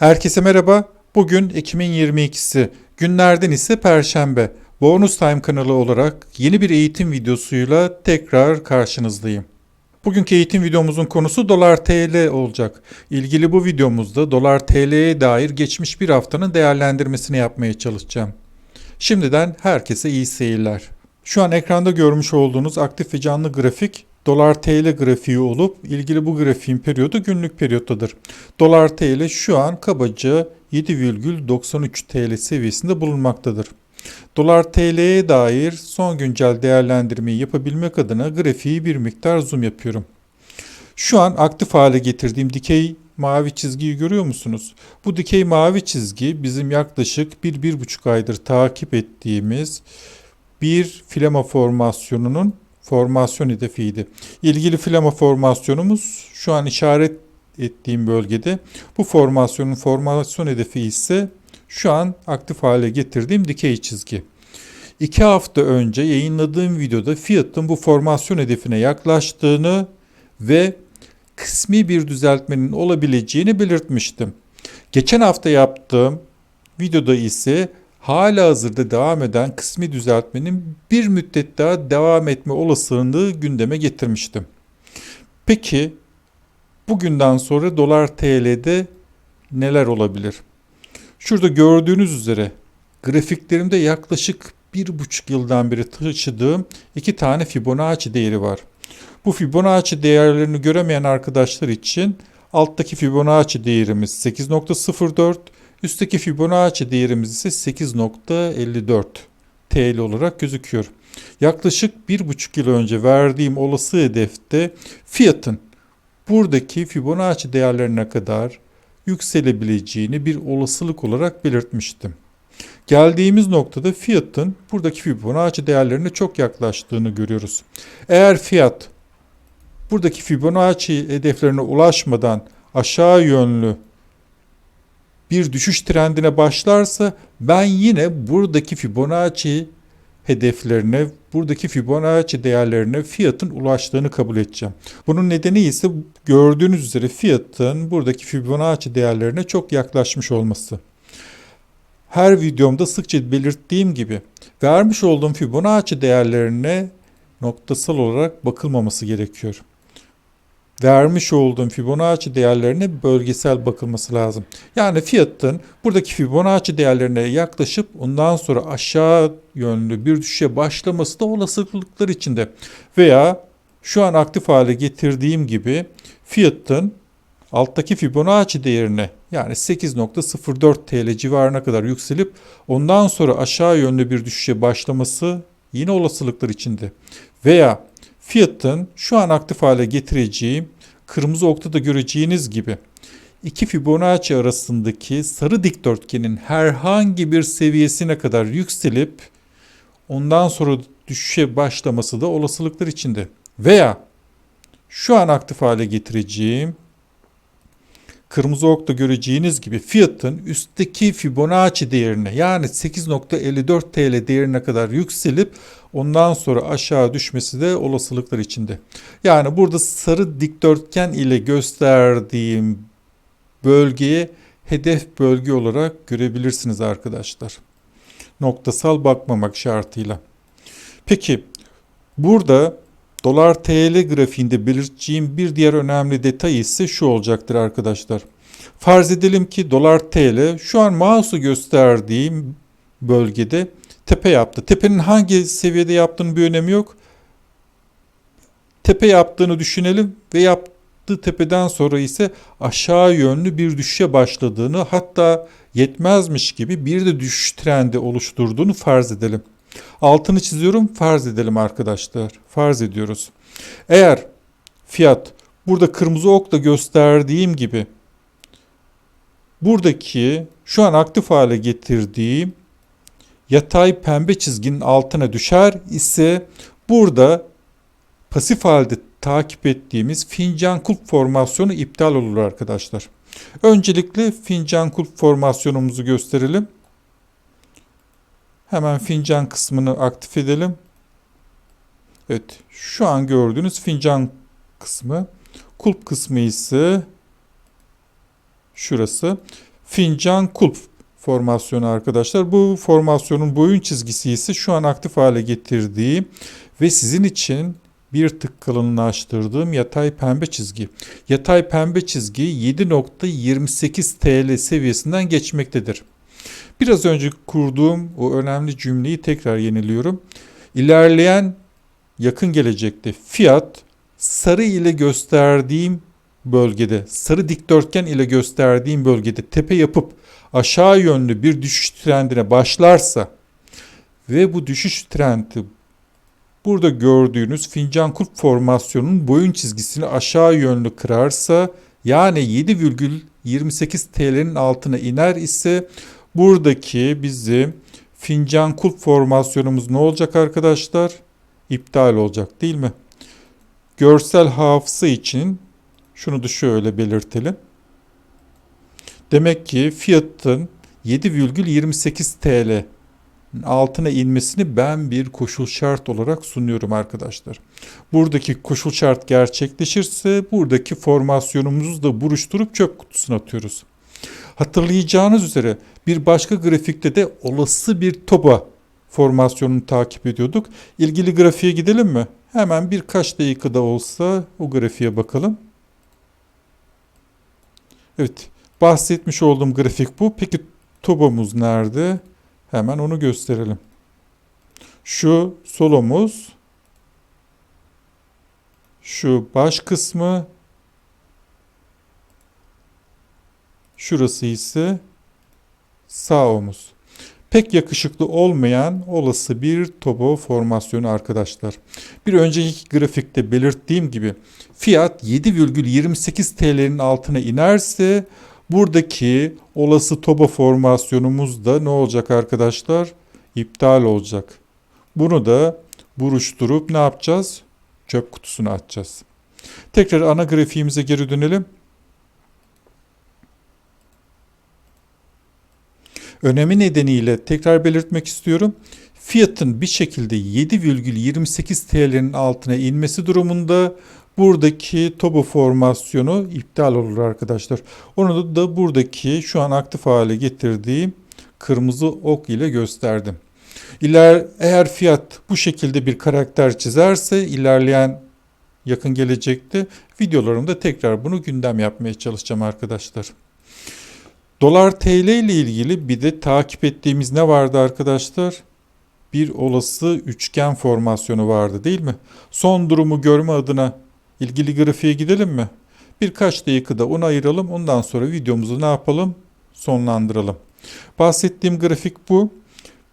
Herkese merhaba. Bugün Ekim'in 22'si. Günlerden ise Perşembe. Bonus Time kanalı olarak yeni bir eğitim videosuyla tekrar karşınızdayım. Bugünkü eğitim videomuzun konusu dolar TL olacak. İlgili bu videomuzda dolar TL'ye dair geçmiş bir haftanın değerlendirmesini yapmaya çalışacağım. Şimdiden herkese iyi seyirler. Şu an ekranda görmüş olduğunuz aktif ve canlı grafik dolar TL grafiği olup ilgili bu grafiğin periyodu günlük periyottadır. Dolar TL şu an kabaca 7,93 TL seviyesinde bulunmaktadır. Dolar TL'ye dair son güncel değerlendirmeyi yapabilmek adına grafiği bir miktar zoom yapıyorum. Şu an aktif hale getirdiğim dikey mavi çizgiyi görüyor musunuz? Bu dikey mavi çizgi bizim yaklaşık 1-1,5 aydır takip ettiğimiz bir flama formasyonunun formasyon hedefiydi. İlgili flama formasyonumuz şu an işaret ettiğim bölgede. Bu formasyonun formasyon hedefi ise şu an aktif hale getirdiğim dikey çizgi. İki hafta önce yayınladığım videoda fiyatın bu formasyon hedefine yaklaştığını ve kısmi bir düzeltmenin olabileceğini belirtmiştim. Geçen hafta yaptığım videoda ise hala hazırda devam eden kısmi düzeltmenin bir müddet daha devam etme olasılığını gündeme getirmiştim. Peki bugünden sonra dolar TL'de neler olabilir? Şurada gördüğünüz üzere grafiklerimde yaklaşık bir buçuk yıldan beri taşıdığım iki tane Fibonacci değeri var. Bu Fibonacci değerlerini göremeyen arkadaşlar için alttaki Fibonacci değerimiz 8.04, üstteki Fibonacci değerimiz ise 8.54 TL olarak gözüküyor. Yaklaşık bir buçuk yıl önce verdiğim olası hedefte fiyatın buradaki Fibonacci değerlerine kadar yükselebileceğini bir olasılık olarak belirtmiştim. Geldiğimiz noktada fiyatın buradaki Fibonacci değerlerine çok yaklaştığını görüyoruz. Eğer fiyat buradaki Fibonacci hedeflerine ulaşmadan aşağı yönlü bir düşüş trendine başlarsa ben yine buradaki Fibonacci hedeflerine, buradaki Fibonacci değerlerine fiyatın ulaştığını kabul edeceğim. Bunun nedeni ise gördüğünüz üzere fiyatın buradaki Fibonacci değerlerine çok yaklaşmış olması. Her videomda sıkça belirttiğim gibi vermiş olduğum Fibonacci değerlerine noktasal olarak bakılmaması gerekiyor vermiş olduğum Fibonacci değerlerine bölgesel bakılması lazım. Yani fiyatın buradaki Fibonacci değerlerine yaklaşıp ondan sonra aşağı yönlü bir düşüşe başlaması da olasılıklar içinde. Veya şu an aktif hale getirdiğim gibi fiyatın alttaki Fibonacci değerine yani 8.04 TL civarına kadar yükselip ondan sonra aşağı yönlü bir düşüşe başlaması yine olasılıklar içinde. Veya fiyatın şu an aktif hale getireceğim kırmızı oktada göreceğiniz gibi iki Fibonacci arasındaki sarı dikdörtgenin herhangi bir seviyesine kadar yükselip ondan sonra düşüşe başlaması da olasılıklar içinde. Veya şu an aktif hale getireceğim kırmızı okta göreceğiniz gibi fiyatın üstteki Fibonacci değerine yani 8.54 TL değerine kadar yükselip ondan sonra aşağı düşmesi de olasılıklar içinde. Yani burada sarı dikdörtgen ile gösterdiğim bölgeye hedef bölge olarak görebilirsiniz arkadaşlar. Noktasal bakmamak şartıyla. Peki burada Dolar TL grafiğinde belirteceğim bir diğer önemli detay ise şu olacaktır arkadaşlar. Farz edelim ki dolar TL şu an mouse'u gösterdiğim bölgede tepe yaptı. Tepenin hangi seviyede yaptığının bir önemi yok. Tepe yaptığını düşünelim ve yaptığı tepeden sonra ise aşağı yönlü bir düşüşe başladığını hatta yetmezmiş gibi bir de düşüş trendi oluşturduğunu farz edelim. Altını çiziyorum farz edelim arkadaşlar. Farz ediyoruz. Eğer fiyat burada kırmızı okla gösterdiğim gibi buradaki şu an aktif hale getirdiğim yatay pembe çizginin altına düşer ise burada pasif halde takip ettiğimiz fincan kulp formasyonu iptal olur arkadaşlar. Öncelikle fincan kulp formasyonumuzu gösterelim. Hemen fincan kısmını aktif edelim. Evet şu an gördüğünüz fincan kısmı. Kulp kısmı ise şurası. fincan kulp formasyonu arkadaşlar. Bu formasyonun boyun çizgisi ise şu an aktif hale getirdiğim ve sizin için bir tık kalınlaştırdığım yatay pembe çizgi. Yatay pembe çizgi 7.28 TL seviyesinden geçmektedir. Biraz önce kurduğum o önemli cümleyi tekrar yeniliyorum. İlerleyen yakın gelecekte fiyat sarı ile gösterdiğim bölgede, sarı dikdörtgen ile gösterdiğim bölgede tepe yapıp aşağı yönlü bir düşüş trendine başlarsa ve bu düşüş trendi burada gördüğünüz fincan kulp formasyonunun boyun çizgisini aşağı yönlü kırarsa yani 7,28 TL'nin altına iner ise buradaki bizim fincan kulp formasyonumuz ne olacak arkadaşlar? İptal olacak değil mi? Görsel hafıza için şunu da şöyle belirtelim. Demek ki fiyatın 7,28 TL altına inmesini ben bir koşul şart olarak sunuyorum arkadaşlar. Buradaki koşul şart gerçekleşirse buradaki formasyonumuzu da buruşturup çöp kutusuna atıyoruz. Hatırlayacağınız üzere bir başka grafikte de olası bir toba formasyonunu takip ediyorduk. İlgili grafiğe gidelim mi? Hemen birkaç dakikada olsa o grafiğe bakalım. Evet, bahsetmiş olduğum grafik bu. Peki tobamız nerede? Hemen onu gösterelim. Şu solomuz, şu baş kısmı, şurası ise sağ omuz. Pek yakışıklı olmayan olası bir tobo formasyonu arkadaşlar. Bir önceki grafikte belirttiğim gibi fiyat 7,28 TL'nin altına inerse buradaki olası toba formasyonumuz da ne olacak arkadaşlar? İptal olacak. Bunu da buruşturup ne yapacağız? Çöp kutusuna atacağız. Tekrar ana grafiğimize geri dönelim. Önemi nedeniyle tekrar belirtmek istiyorum. Fiyatın bir şekilde 7,28 TL'nin altına inmesi durumunda buradaki tobo formasyonu iptal olur arkadaşlar. Onu da buradaki şu an aktif hale getirdiğim kırmızı ok ile gösterdim. İler, eğer fiyat bu şekilde bir karakter çizerse ilerleyen yakın gelecekte videolarımda tekrar bunu gündem yapmaya çalışacağım arkadaşlar. Dolar TL ile ilgili bir de takip ettiğimiz ne vardı arkadaşlar? Bir olası üçgen formasyonu vardı değil mi? Son durumu görme adına ilgili grafiğe gidelim mi? Birkaç dakikada onu ayıralım. Ondan sonra videomuzu ne yapalım? Sonlandıralım. Bahsettiğim grafik bu.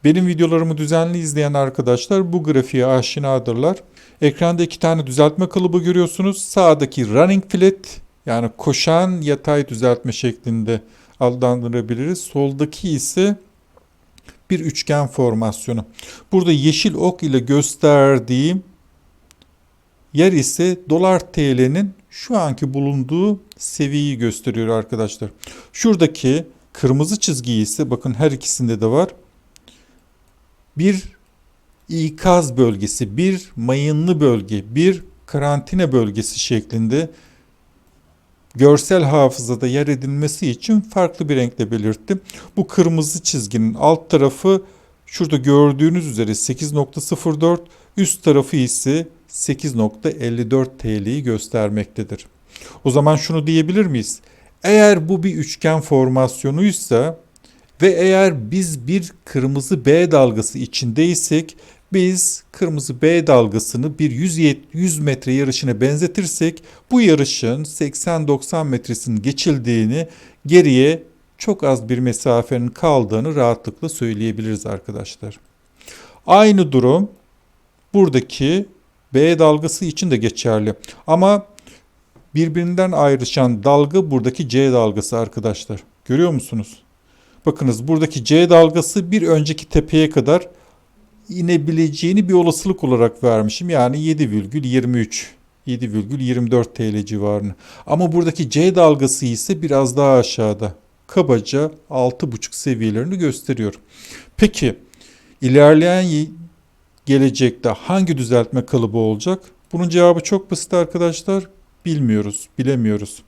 Benim videolarımı düzenli izleyen arkadaşlar bu grafiğe aşinadırlar. Ekranda iki tane düzeltme kalıbı görüyorsunuz. Sağdaki running flat yani koşan yatay düzeltme şeklinde adlandırabiliriz. Soldaki ise bir üçgen formasyonu. Burada yeşil ok ile gösterdiğim yer ise dolar TL'nin şu anki bulunduğu seviyeyi gösteriyor arkadaşlar. Şuradaki kırmızı çizgi ise bakın her ikisinde de var. Bir ikaz bölgesi, bir mayınlı bölge, bir karantina bölgesi şeklinde görsel hafızada yer edilmesi için farklı bir renkle belirttim. Bu kırmızı çizginin alt tarafı şurada gördüğünüz üzere 8.04, üst tarafı ise 8.54 TL'yi göstermektedir. O zaman şunu diyebilir miyiz? Eğer bu bir üçgen formasyonuysa ve eğer biz bir kırmızı B dalgası içindeysek biz kırmızı B dalgasını bir 100, 100 metre yarışına benzetirsek bu yarışın 80-90 metresinin geçildiğini geriye çok az bir mesafenin kaldığını rahatlıkla söyleyebiliriz arkadaşlar. Aynı durum buradaki B dalgası için de geçerli. Ama birbirinden ayrışan dalga buradaki C dalgası arkadaşlar. Görüyor musunuz? Bakınız buradaki C dalgası bir önceki tepeye kadar inebileceğini bir olasılık olarak vermişim. Yani 7,23 7,24 TL civarını. Ama buradaki C dalgası ise biraz daha aşağıda. Kabaca 6,5 seviyelerini gösteriyor. Peki ilerleyen gelecekte hangi düzeltme kalıbı olacak? Bunun cevabı çok basit arkadaşlar. Bilmiyoruz, bilemiyoruz.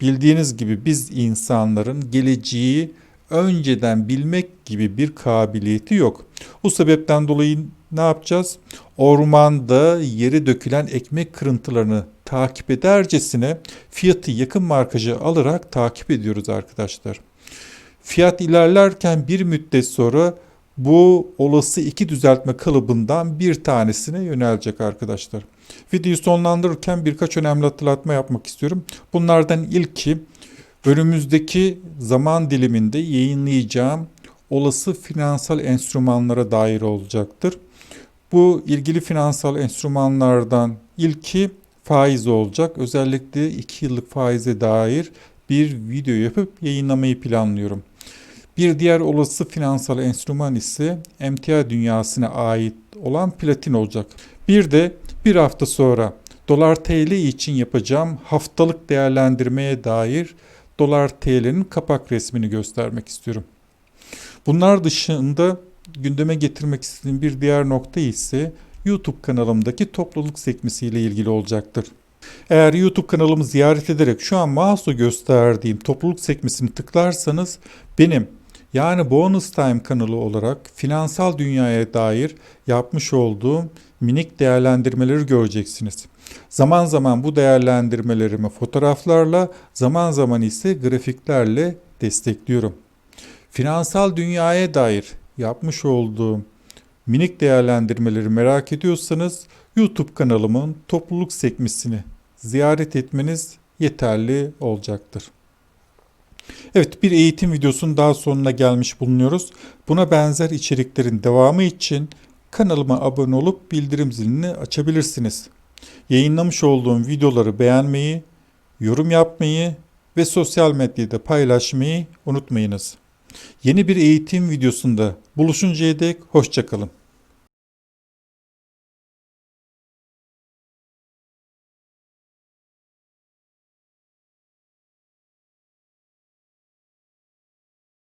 Bildiğiniz gibi biz insanların geleceği önceden bilmek gibi bir kabiliyeti yok. Bu sebepten dolayı ne yapacağız? Ormanda yere dökülen ekmek kırıntılarını takip edercesine fiyatı yakın markajı alarak takip ediyoruz arkadaşlar. Fiyat ilerlerken bir müddet sonra bu olası iki düzeltme kalıbından bir tanesine yönelecek arkadaşlar. Videoyu sonlandırırken birkaç önemli hatırlatma yapmak istiyorum. Bunlardan ilki önümüzdeki zaman diliminde yayınlayacağım olası finansal enstrümanlara dair olacaktır. Bu ilgili finansal enstrümanlardan ilki faiz olacak. Özellikle 2 yıllık faize dair bir video yapıp yayınlamayı planlıyorum. Bir diğer olası finansal enstrüman ise emtia dünyasına ait olan platin olacak. Bir de bir hafta sonra dolar TL için yapacağım haftalık değerlendirmeye dair dolar TL'nin kapak resmini göstermek istiyorum. Bunlar dışında gündeme getirmek istediğim bir diğer nokta ise YouTube kanalımdaki topluluk sekmesiyle ilgili olacaktır. Eğer YouTube kanalımı ziyaret ederek şu an mouse'la gösterdiğim topluluk sekmesini tıklarsanız benim yani Bonus Time kanalı olarak finansal dünyaya dair yapmış olduğum minik değerlendirmeleri göreceksiniz. Zaman zaman bu değerlendirmelerimi fotoğraflarla, zaman zaman ise grafiklerle destekliyorum. Finansal dünyaya dair yapmış olduğum minik değerlendirmeleri merak ediyorsanız YouTube kanalımın topluluk sekmesini ziyaret etmeniz yeterli olacaktır. Evet bir eğitim videosunun daha sonuna gelmiş bulunuyoruz. Buna benzer içeriklerin devamı için kanalıma abone olup bildirim zilini açabilirsiniz. Yayınlamış olduğum videoları beğenmeyi, yorum yapmayı ve sosyal medyada paylaşmayı unutmayınız. Yeni bir eğitim videosunda buluşuncaya dek hoşçakalın.